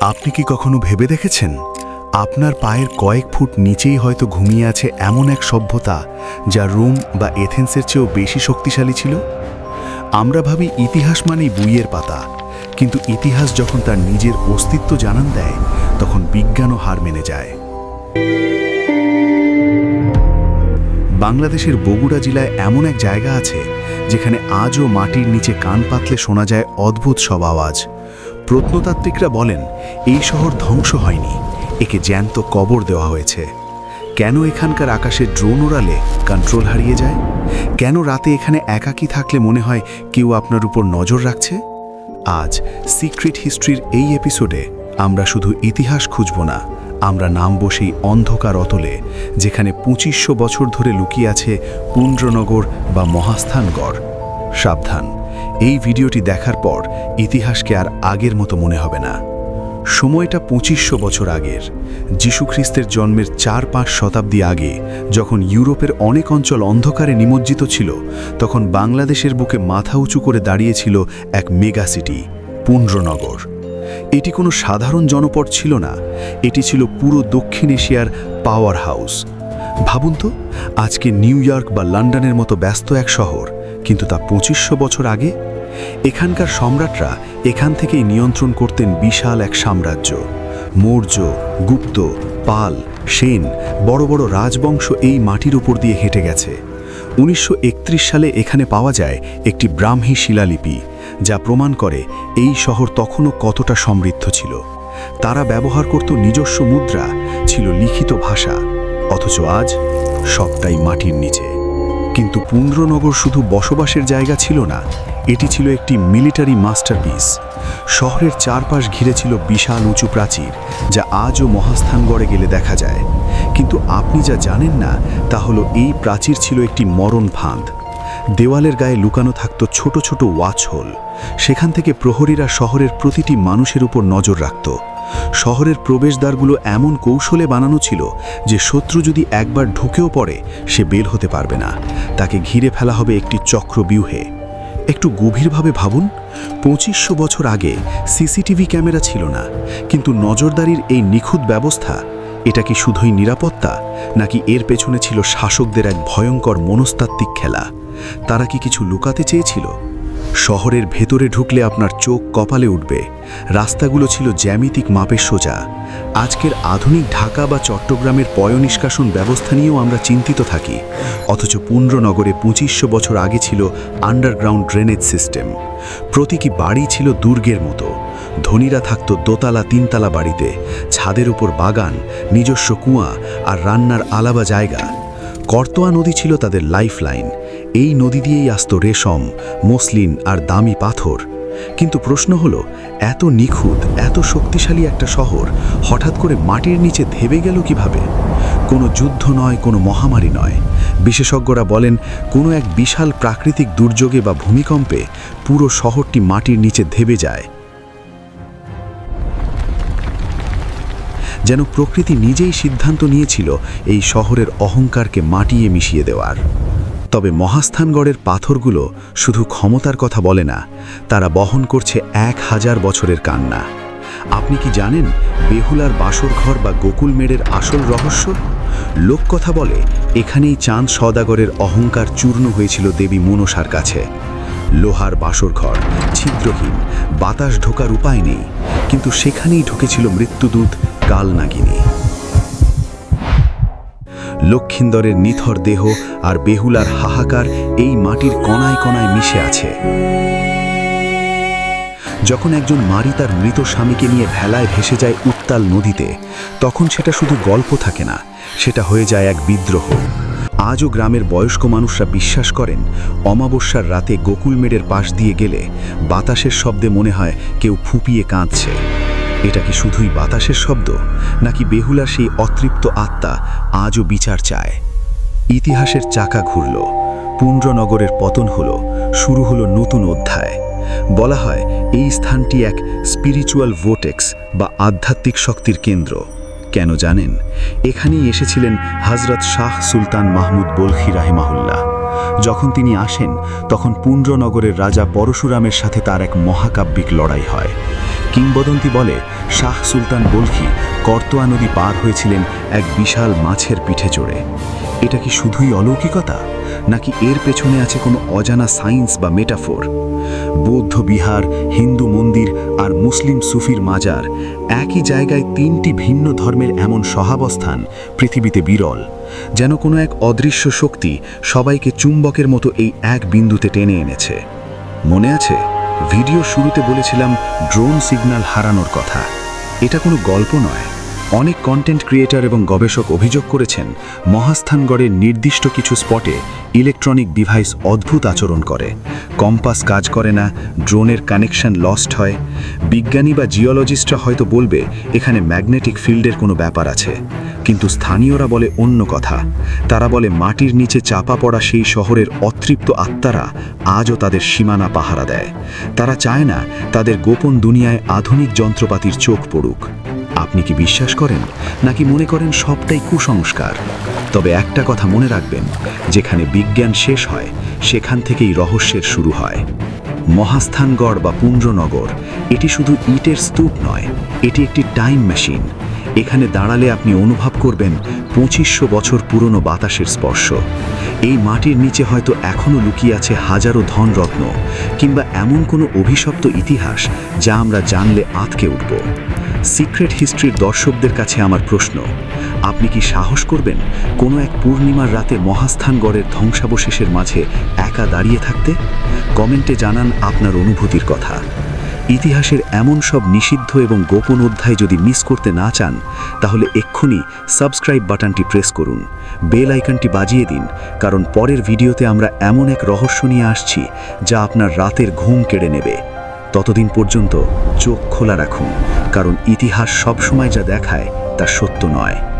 আপনি কি কখনো ভেবে দেখেছেন? আপনার পায়ের কয়েক ফুট নিচেই হয়তো ঘুমিয়ে আছে এমন এক সভ্যতা যা রোম বা এথেন্সের চেয়েও বেশি শক্তিশালী ছিল? আমরা ভাবি ইতিহাস মানেই বইয়ের পাতা, কিন্তু ইতিহাস যখন তার নিজের অস্তিত্ব জানান দেয়, তখন বিজ্ঞানও হার মেনে যায়। বাংলাদেশের বগুড়া জেলায় এমন এক জায়গা আছে, যেখানে আজও মাটির নিচে কান পাতলে শোনা যায় অদ্ভুত সব আওয়াজ। প্রত্নতাত্ত্বিকরা বলেন, এই শহর ধ্বংস হয়নি, একে জ্যান্ত কবর দেওয়া হয়েছে। কেন এখানকার আকাশে ড্রোন ওড়ালে কন্ট্রোল হারিয়ে যায়? কেন রাতে এখানে একাকী থাকলে মনে হয় কেউ আপনার উপর নজর রাখছে? আজ সিক্রেট হিস্ট্রির এই এপিসোডে আমরা শুধু ইতিহাস খুঁজব না, আমরা নাম বসেই অন্ধকার অতলে, যেখানে পঁচিশশো বছর ধরে লুকিয়ে আছে পুন্ড্রনগর বা মহাস্থানগড়। সাবধান। এই ভিডিওটি দেখার পর ইতিহাসকে আর আগের মতো মনে হবে না। সময়টা পঁচিশশো বছর আগের। যীশুখ্রিস্টের জন্মের চার পাঁচ শতাব্দী আগে যখন ইউরোপের অনেক অঞ্চল অন্ধকারে নিমজ্জিত ছিল, তখন বাংলাদেশের বুকে মাথা উঁচু করে দাঁড়িয়েছিল এক মেগা সিটি, পুন্ড্রনগর। এটি কোনো সাধারণ জনপদ ছিল না, এটি ছিল পুরো দক্ষিণ এশিয়ার পাওয়ার হাউস। ভাবুন তো, আজকে নিউ ইয়র্ক বা লন্ডনের মতো ব্যস্ত এক শহর কিন্তু তা পঁচিশশো বছর আগে এখানকার সম্রাটরা এখান থেকেই নিয়ন্ত্রণ করতেন বিশাল এক সাম্রাজ্য। মৌর্য, গুপ্ত, পাল, সেন বড় বড় রাজবংশ এই মাটির উপর দিয়ে হেঁটে গেছে। উনিশশো একত্রিশ সালে এখানে পাওয়া যায় একটি ব্রাহ্মী শিলালিপি, যা প্রমাণ করে এই শহর তখনও কতটা সমৃদ্ধ ছিল। তারা ব্যবহার করত নিজস্ব মুদ্রা, ছিল লিখিত ভাষা, অথচ আজ সবটাই মাটির নিচে। কিন্তু পুন্দ্রনগর শুধু বসবাসের জায়গা ছিল না, এটি ছিল একটি মিলিটারি মাস্টারপিস। শহরের চারপাশ ঘিরে ছিল বিশাল উঁচু প্রাচীর, যা আজও মহাস্থানগড়ে গেলে দেখা যায়। কিন্তু আপনি যা জানেন না, তা হলো এই প্রাচীর ছিল একটি মরণ ফাঁদ। দেওয়ালের গায়ে লুকানো থাকত ছোট ছোট ওয়াচ হোল। সেখান থেকে প্রহরীরা শহরের প্রতিটি মানুষের উপর নজর রাখত। শহরের প্রবেশদ্বারগুলো এমন কৌশলে বানানো ছিল যে শত্রু যদি একবার ঢুকেও পড়ে, সে বের হতে পারবে না। তাকে ঘিরে ফেলা হবে একটি চক্রব্যূহে। একটু গভীরভাবে ভাবুন, পঁচিশশো বছর আগে সিসিটিভি ক্যামেরা ছিল না, কিন্তু নজরদারির এই নিখুঁত ব্যবস্থা, এটা কি শুধুই নিরাপত্তা, নাকি এর পেছনে ছিল শাসকদের এক ভয়ঙ্কর মনস্তাত্ত্বিক খেলা? তারা কি কিছু লুকাতে চেয়েছিল? শহরের ভেতরে ঢুকলে আপনার চোখ কপালে উঠবে। রাস্তাগুলো ছিল জ্যামিতিক মাপের সোজা। আজকের আধুনিক ঢাকা বা চট্টগ্রামের পয় নিষ্কাশন ব্যবস্থা নিয়েও আমরা চিন্তিত থাকি। অথচ পুন্ড্রনগরে পঁচিশশো বছর আগে ছিল আন্ডারগ্রাউন্ড ড্রেনেজ সিস্টেম। প্রতীকী বাড়ি ছিল দুর্গের মতো। ধনীরা থাকত দোতলা, তিনতলা বাড়িতে। ছাদের উপর বাগান, নিজস্ব কুয়া আর রান্নার আলাবা জায়গা। করতোয়া নদী ছিল তাদের লাইফলাইন। এই নদী দিয়েই আসত রেশম, মসলিন আর দামি পাথর। কিন্তু প্রশ্ন হলো, এত নিখুঁত, এত শক্তিশালী একটা শহর হঠাৎ করে মাটির নিচে ধেবে গেল কীভাবে? কোনো যুদ্ধ নয়, কোনো মহামারী নয়। বিশেষজ্ঞরা বলেন, কোনো এক বিশাল প্রাকৃতিক দুর্যোগে বা ভূমিকম্পে পুরো শহরটি মাটির নিচে ধেবে যায়। যেন প্রকৃতি নিজেই সিদ্ধান্ত নিয়েছিল এই শহরের অহংকারকে মাটিয়ে মিশিয়ে দেওয়ার। তবে মহাস্থানগড়ের পাথরগুলো শুধু ক্ষমতার কথা বলে না, তারা বহন করছে এক হাজার বছরের কান্না। আপনি কি জানেন বেহুলার বাসরঘর বা গোকুল মেড়ের আসল রহস্য? লোককথা বলে, এখানেই চাঁদ সদাগরের অহংকার চূর্ণ হয়েছিল দেবী মনসার কাছে। লোহার বাসরঘর, ছিদ্রহীন, বাতাস ঢোকার উপায় নেই, কিন্তু সেখানেই ঢুকেছিল মৃত্যুদূত কালনাগিনী। লক্ষিন্দরের নিথর দেহ আর বেহুলার হাহাকার এই মাটির কণায় কণায় মিশে আছে। যখন একজন মারি তার মৃত স্বামীকে নিয়ে ভেলায় ভেসে যায় উত্তাল নদীতে, তখন সেটা শুধু গল্প থাকে না, সেটা হয়ে যায় এক বিদ্রোহ। আজও গ্রামের বয়স্ক মানুষরা বিশ্বাস করেন, অমাবস্যার রাতে গোকুল মেড়ের পাশ দিয়ে গেলে বাতাসের শব্দে মনে হয় কেউ ফুপিয়ে কাঁদছে। এটা কি শুধুই বাতাসের শব্দ, নাকি বেহুলা সেই অতৃপ্ত আত্মা আজও বিচার চায়? ইতিহাসের চাকা ঘুরল পুণ্ড্রনগরের পতন হলো, শুরু হলো নতুন অধ্যায়। বলা হয়, এই স্থানটি এক স্পিরিচুয়াল ভোটেক্স বা আধ্যাত্মিক শক্তির কেন্দ্র। কেন জানেন? এখানেই এসেছিলেন হজরত শাহ সুলতান মাহমুদ বলখি রাহেমাহুল্লাহ। যখন তিনি আসেন, তখন পুণ্ড্রনগরের রাজা পরশুরামের সাথে তার এক মহাকাব্যিক লড়াই হয়। কিংবদন্তি বলে শাহ সুলতান বলখি কর্তোয়া নদী পার হয়েছিলেন এক বিশাল মাছের পিঠে চড়ে। এটা কি শুধুই অলৌকিকতা? নাকি এর পেছনে আছে কোনো অজানা সায়েন্স বা মেটাফোর? বৌদ্ধ বিহার, হিন্দু মন্দির আর মুসলিম সুফির মাজার একই জায়গায় তিনটি ভিন্ন ধর্মের এমন সহাবস্থান পৃথিবীতে বিরল, যেন কোনো এক অদৃশ্য শক্তি সবাইকে চুম্বকের মতো এই এক বিন্দুতে টেনে এনেছে। মনে আছে? ভিডিও শুরুতে বলেছিলাম ড্রোন সিগন্যাল হারানোর কথা। এটা কোনো গল্প নয়। অনেক কন্টেন্ট ক্রিয়েটর এবং গবেষক অভিযোগ করেছেন মহাস্থানগড়ের নির্দিষ্ট কিছু স্পটে ইলেকট্রনিক ডিভাইস অদ্ভুত আচরণ করে। কম্পাস কাজ করে না ড্রোনের কানেকশন লস্ট হয়। বিজ্ঞানী বা জিওলজিস্টরা হয়তো বলবে, এখানে ম্যাগনেটিক ফিল্ডের কোনো ব্যাপার আছে। কিন্তু স্থানীয়রা বলে অন্য কথা। তারা বলে মাটির নিচে চাপা পড়া সেই শহরের অতৃপ্ত আত্মারা আজও তাদের সীমানা পাহারা দেয়। তারা চায় না তাদের গোপন দুনিয়ায় আধুনিক যন্ত্রপাতির চোখ পড়ুক। আপনি কি বিশ্বাস করেন, নাকি মনে করেন সবটাই কুসংস্কার? তবে একটা কথা মনে রাখবেন, যেখানে বিজ্ঞান শেষ হয়, সেখান থেকেই রহস্যের শুরু হয়। মহাস্থানগড় বা পুণ্ড্রনগর এটি শুধু ইটের স্তূপ নয়, এটি একটি টাইম মেশিন। এখানে দাঁড়ালে আপনি অনুভব করবেন পঁচিশশো বছর পুরনো বাতাসের স্পর্শ। এই মাটির নিচে হয়তো এখনও লুকিয়ে আছে হাজারো ধনরত্ন, কিংবা এমন কোনো অভিশপ্ত ইতিহাস যা আমরা জানলে আঁতকে উঠব। সিক্রেট হিস্ট্রির দর্শকদের কাছে আমার প্রশ্ন, আপনি কি সাহস করবেন কোনো এক পূর্ণিমার রাতে মহাস্থানগড়ের ধ্বংসাবশেষের মাঝে একা দাঁড়িয়ে থাকতে? কমেন্টে জানান আপনার অনুভূতির কথা। ইতিহাসের এমন সব নিষিদ্ধ এবং গোপন অধ্যায় যদি মিস করতে না চান, তাহলে এক্ষুনি সাবস্ক্রাইব বাটনটি প্রেস করুন, বেল আইকনটি বাজিয়ে দিন, কারণ পরের ভিডিওতে আমরা এমন এক রহস্য নিয়ে আসছি যা আপনার রাতের ঘুম কেড়ে নেবে। ততদিন পর্যন্ত চোখ খোলা রাখুন কারণ ইতিহাস সবসময় যা দেখায় তা সত্য নয়।